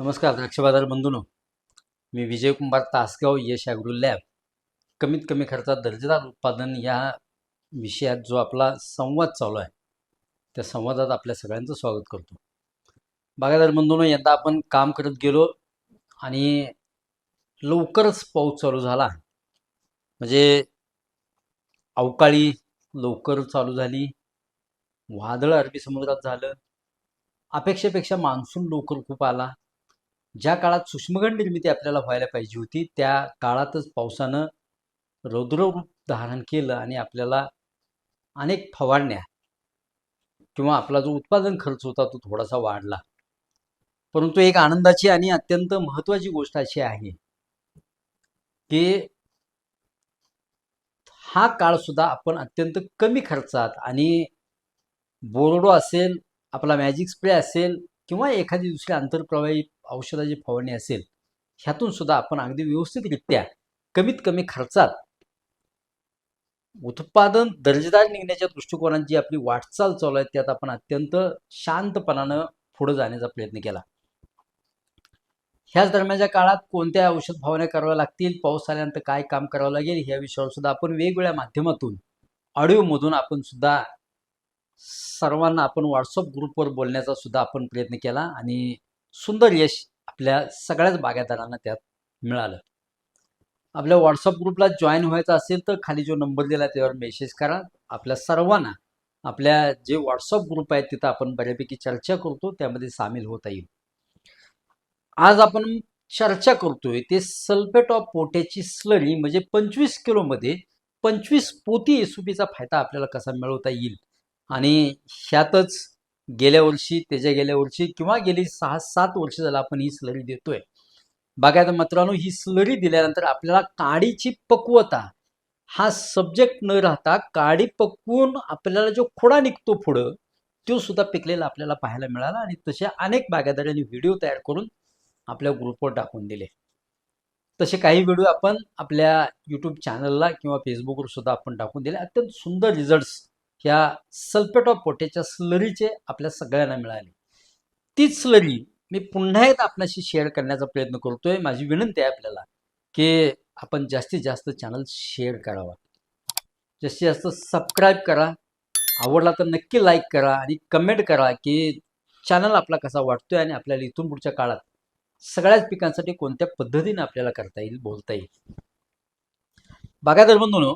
नमस्कार द्राक्ष बाजार बंधूनो. मी विजयकुमार तासगाव यश ॲग्रो लॅब कमीत कमी खर्चात दर्जेदार उत्पादन या विषयात जो आपला संवाद चालू आहे त्या संवादात आपल्या सगळ्यांचं स्वागत करतो. बागायदार बंधूनो यंदा आपण काम करत गेलो आणि लवकरच पाऊस चालू झाला. म्हणजे अवकाळी लवकर चालू झाली वादळ अरबी समुद्रात झालं अपेक्षेपेक्षा मान्सून लवकर खूप आला. ज्या काळात सूक्ष्मगण निर्मिती आपल्याला व्हायला पाहिजे होती त्या काळातच पावसानं रौद्ररूप धारण केलं आणि आपल्याला अनेक फवारण्या किंवा आपला जो उत्पादन खर्च होता तो थोडासा वाढला. परंतु एक आनंदाची आणि अत्यंत महत्वाची गोष्ट अशी आहे की हा काळ सुद्धा आपण अत्यंत कमी खर्चात आणि बोर्डो असेल आपला मॅजिक स्प्रे असेल किंवा एखादी दुसरी आंतरप्रवाही औषधाची फवारणी असेल ह्यातून सुद्धा आपण अगदी व्यवस्थितरित्या कमीत कमी खर्चात उत्पादन दर्जेदार निघण्याच्या दृष्टिकोनात जी आपली वाटचाल चालू आहे त्यात आपण अत्यंत शांतपणानं पुढे जाण्याचा प्रयत्न केला. ह्याच दरम्यानच्या काळात कोणत्या औषध फवारण्या कराव्या लागतील पाऊस आल्यानंतर काय काम करावं लागेल ह्या विषयावर सुद्धा आपण वेगवेगळ्या माध्यमातून ऑडिओमधून आपण सुद्धा सर्वांना आपण व्हॉट्सअप ग्रुपवर बोलण्याचा सुद्धा आपण प्रयत्न केला आणि सुंदर यश आपल्या सगळ्याच बागायतदारांना त्यात मिळालं. आपल्या व्हॉट्सअप ग्रुपला जॉईन व्हायचं असेल तर खाली जो नंबर दिला त्यावर मेसेज करा. आपल्या सर्वांना आपल्या जे व्हॉट्सअप ग्रुप आहेत तिथं आपण बऱ्यापैकी चर्चा करतो त्यामध्ये सामील होता येईल. आज आपण चर्चा करतोय ते सल्फेट ऑफ पोट्याची स्लरी म्हणजे पंचवीस किलोमध्ये पंचवीस पोती एसुपीचा फायदा आपल्याला कसा मिळवता येईल? आणि ह्यातच गेल्या वर्षी त्याच्या गेल्या वर्षी किंवा गेली सहा सात वर्ष झाला आपण ही स्लरी देतोय. बघायला मित्रांनो ही स्लरी दिल्यानंतर आपल्याला काडीची पक्वता हा सब्जेक्ट न राहता काडी पकवून आपल्याला जो खोडा निघतो पुढं तो सुद्धा पिकलेला आपल्याला पाहायला मिळाला आणि तसे अनेक बागायतदारांनी व्हिडिओ तयार करून आपल्या ग्रुपवर टाकून दिले. तसे काही व्हिडिओ आपण आपल्या यूट्यूब चॅनलला किंवा फेसबुकवर सुद्धा आपण टाकून दिले. अत्यंत सुंदर रिझल्ट्स ह्या सल्फेट ऑफ पोटेच्या स्लरीचे आपल्या सगळ्यांना मिळाले. तीच स्लरी मी पुन्हा एकदा आपल्याशी शेअर करण्याचा प्रयत्न करतोय. माझी विनंती आहे आपल्याला की आपण जास्तीत जास्त चॅनल शेअर करावा. जास्तीत जास्त सबस्क्राईब करा. आवडला तर नक्की लाईक करा आणि कमेंट करा की चॅनल आपला कसा वाटतोय आणि आपल्याला इथून पुढच्या काळात सगळ्याच पिकांसाठी कोणत्या पद्धतीने आपल्याला करता येईल बोलता येईल. बागायदार बंधून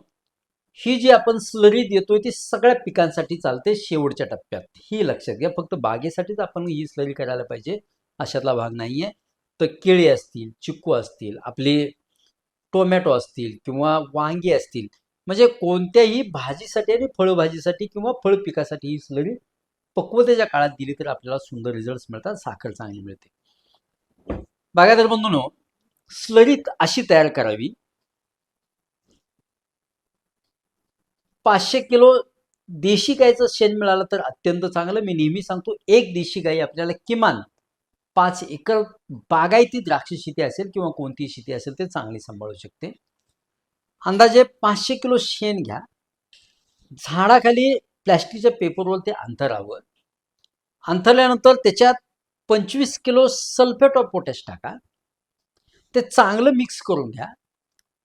ही जी आपण स्लरी देतोय ती सगळ्या पिकांसाठी चालते शेवटच्या टप्प्यात. ही लक्षात घ्या. फक्त बागेसाठीच आपण ही स्लरी करायला पाहिजे. अशातला भाग नाही आहे तर केळी असतील चिक्कू असतील आपले टोमॅटो असतील किंवा वांगी असतील म्हणजे कोणत्याही भाजीसाठी आणि फळभाजीसाठी किंवा फळ पिकासाठी ही स्लरी पक्वतेच्या काळात दिली तर आपल्याला सुंदर रिझल्ट मिळतात साखर चांगली मिळते. बागायदार बंधूनो स्लरीत अशी तयार करावी. पाचशे किलो देशी गायचं शेण मिळालं तर अत्यंत चांगलं. मी नेहमी सांगतो एक देशी गाई आपल्याला किमान पाच एकर बागायती द्राक्ष शेती असेल किंवा कोणतीही शेती असेल ते चांगली सांभाळू शकते. अंदाजे पाचशे किलो शेण घ्या. झाडाखाली प्लॅस्टिकच्या पेपरवर ते अंतरावं अंतरल्यानंतर त्याच्यात पंचवीस किलो सल्फेट ऑफ पोटॅश टाका. ते चांगलं मिक्स करून घ्या.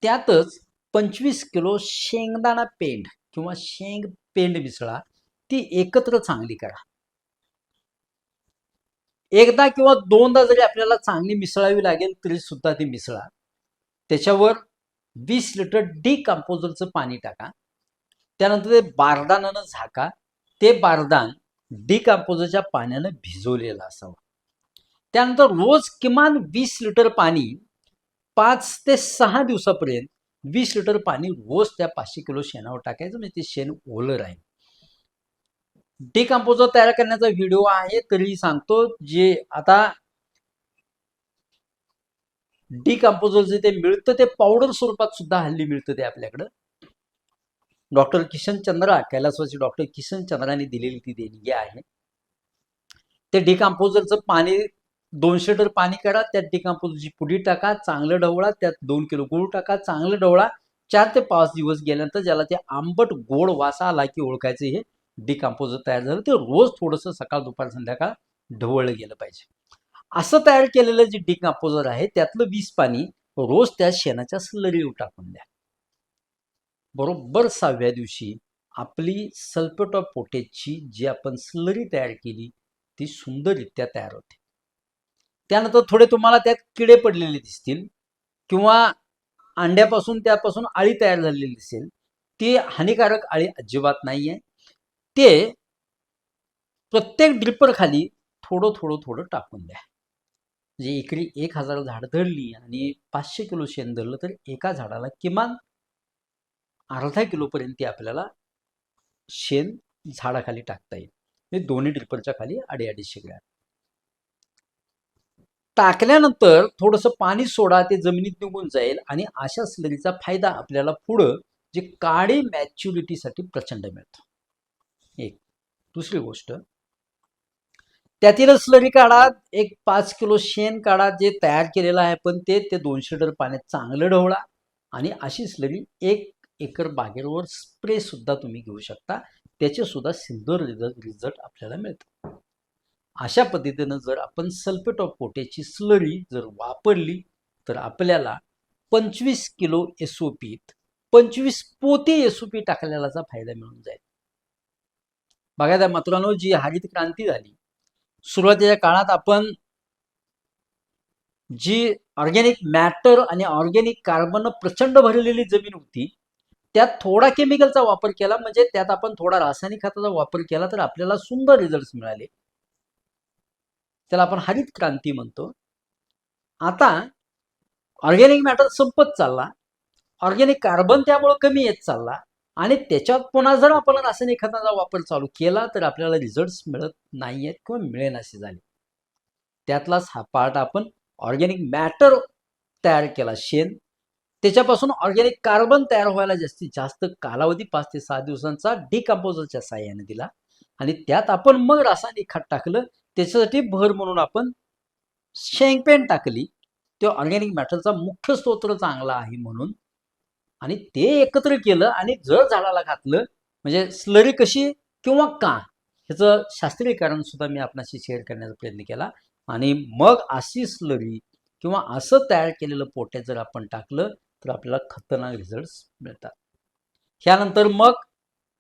त्यातच पंचवीस किलो शेंगदाणा पेंड किंवा शेंग पेंड मिसळा ती एकत्र चांगली करा. एकदा किंवा दोनदा जरी आपल्याला चांगली मिसळावी लागेल तरी सुद्धा ती मिसळा. त्याच्यावर वीस लिटर डी कंपोजरचं पाणी टाका. त्यानंतर ते बारदानानं झाका. ते बारदान डी कंपोजरच्या पाण्यानं भिजवलेलं असावं. त्यानंतर रोज किमान वीस लिटर पाणी पाच ते सहा दिवसापर्यंत वीस लिटर पाणी रोज त्या पाचशे किलो शेणावर टाकायचं म्हणजे ते शेण ओलं राहील. डिकम्पोजर तयार करण्याचा व्हिडिओ आहे तरी सांगतो जे आता डिकम्पोजर जे ते मिळतं ते पावडर स्वरूपात सुद्धा हल्ली मिळतं ते आपल्याकडं. डॉक्टर किशन चंद्रा कैलासवासी डॉक्टर किशन चंद्राने दिलेली ती देणगी आहे. ते डिकम्पोजरचं पाणी दोनशे लिटर पाणी काढा त्यात डिकम्पोजरची पुडी टाका चांगलं ढवळा त्यात दोन किलो गूळ टाका चांगलं ढवळा. चार ते पाच दिवस गेल्यानंतर ज्याला ते आंबट गोड वासा आला की ओळखायचं हे डिकम्पोजर तयार झालं. ते रोज थोडंसं सकाळ दुपार संध्याकाळ ढवळलं गेलं पाहिजे. असं तयार केलेलं जे डिकम्पोजर आहे त्यातलं वीस पाणी रोज त्या शेणाच्या स्लरीवर टाकून द्या. बरोबर सहाव्या दिवशी आपली सल्फेट ऑफ पोटेजची जी आपण स्लरी तयार केली ती सुंदररित्या तयार होते. त्यानंतर थोडे तुम्हाला त्यात किडे पडलेले दिसतील किंवा अंड्यापासून त्यापासून आळी तयार झालेली दिसेल. ती हानिकारक आळी अजिबात नाही आहे ते प्रत्येक ड्रिपर खाली थोडं थोडं थोडं टाकून द्या. म्हणजे एकरी एक हजार झाड धरली आणि पाचशे किलो शेण धरलं तर एका झाडाला किमान अर्धा किलोपर्यंत आपल्याला शेण झाडाखाली टाकता येईल. म्हणजे दोन्ही ड्रिपरच्या खाली अडी अडीचशे ग्रॅम. टाकल्यानंतर थोडंसं पाणी सोडा ते जमिनीत निघून जाईल आणि अशा स्लरीचा फायदा आपल्याला पुढं जे काळी मॅच्युरिटीसाठी प्रचंड मिळतो. एक. दुसरी गोष्ट. त्यातील स्लरी काढा एक पाच किलो शेण काढा जे तयार केलेलं आहे पण ते ते दोनशे लिटर पाण्यात चांगलं ढवळा आणि अशी स्लरी एक एकर बागेवर स्प्रे सुद्धा तुम्ही घेऊ शकता. त्याचे सुद्धा सिंदर रिझल्ट रिझल्ट आपल्याला मिळतं. अशा पद्धतीनं जर आपण सल्फेट ऑफ पोटॅशची स्लरी जर वापरली तर आपल्याला पंचवीस किलो एसओपीत पंचवीस पोते एसओपी ओ टाकलेलाचा फायदा मिळून जाईल. बघा त्या मित्रांनो जी हरित क्रांती झाली सुरुवातीच्या काळात आपण जी ऑर्गॅनिक मॅटर आणि ऑर्गॅनिक कार्बन प्रचंड भरलेली जमीन होती त्यात थोडा केमिकलचा वापर केला म्हणजे त्यात आपण थोडा रासायनिक खताचा वापर केला तर आपल्याला सुंदर रिझल्ट मिळाले. त्याला आपण हरित क्रांती म्हणतो. आता ऑर्गॅनिक मॅटर संपत चालला. ऑर्गॅनिक कार्बन त्यामुळे कमी येत चालला. आणि त्याच्यात पुन्हा जर आपण रासायनिक खताचा वापर चालू केला तर आपल्याला रिझल्ट मिळत नाही आहेत किंवा मिळेन असे झाले. त्यातलाच हा पार्ट आपण ऑर्गॅनिक मॅटर तयार केला शेण. त्याच्यापासून ऑर्गॅनिक कार्बन तयार व्हायला जास्तीत जास्त कालावधी पाच ते सहा दिवसांचा डिकम्पोजरच्या साह्याने दिला. आणि त्यात आपण मग रासायनिक खत टाकलं त्याच्यासाठी भर म्हणून आपण शेंगपेन टाकली. ते ऑर्गॅनिक मॅटरचा मुख्य स्तोत्र चांगला आहे म्हणून. आणि ते एकत्र केलं आणि जर झाडाला घातलं म्हणजे स्लरी कशी किंवा का ह्याचं शास्त्रीय कारण सुद्धा मी आपणाशी शेअर करण्याचा प्रयत्न केला. आणि मग अशी स्लरी किंवा असं तयार केलेलं पोट्या जर आपण टाकलं तर आपल्याला खतरनाक रिझल्ट मिळतात. ह्यानंतर मग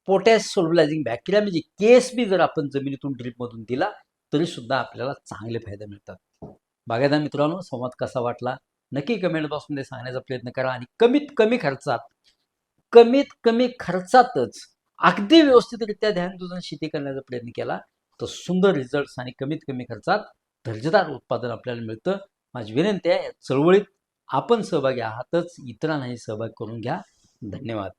पोटॅश सोल्बलायझिंग बॅक्टेरिया म्हणजे केस बी जर आपण जमिनीतून ड्रीपमधून दिला तरी सुद्धा आपल्याला चांगले फायदे मिळतात. बागायदार मित्रांनो संवाद कसा वाटला? नक्की कमेंट बॉक्समध्ये सांगण्याचा प्रयत्न करा आणि कमीत कमी खर्चात कमीत कमी खर्चातच अगदी व्यवस्थितरित्या ध्यान तुझं शेती करण्याचा प्रयत्न केला तर सुंदर रिझल्ट्स आणि कमीत कमी खर्चात दर्जेदार उत्पादन आपल्याला मिळतं. माझी विनंती आहे या चळवळीत आपण सहभागी आहातच इतरांनाही सहभाग करून घ्या. धन्यवाद.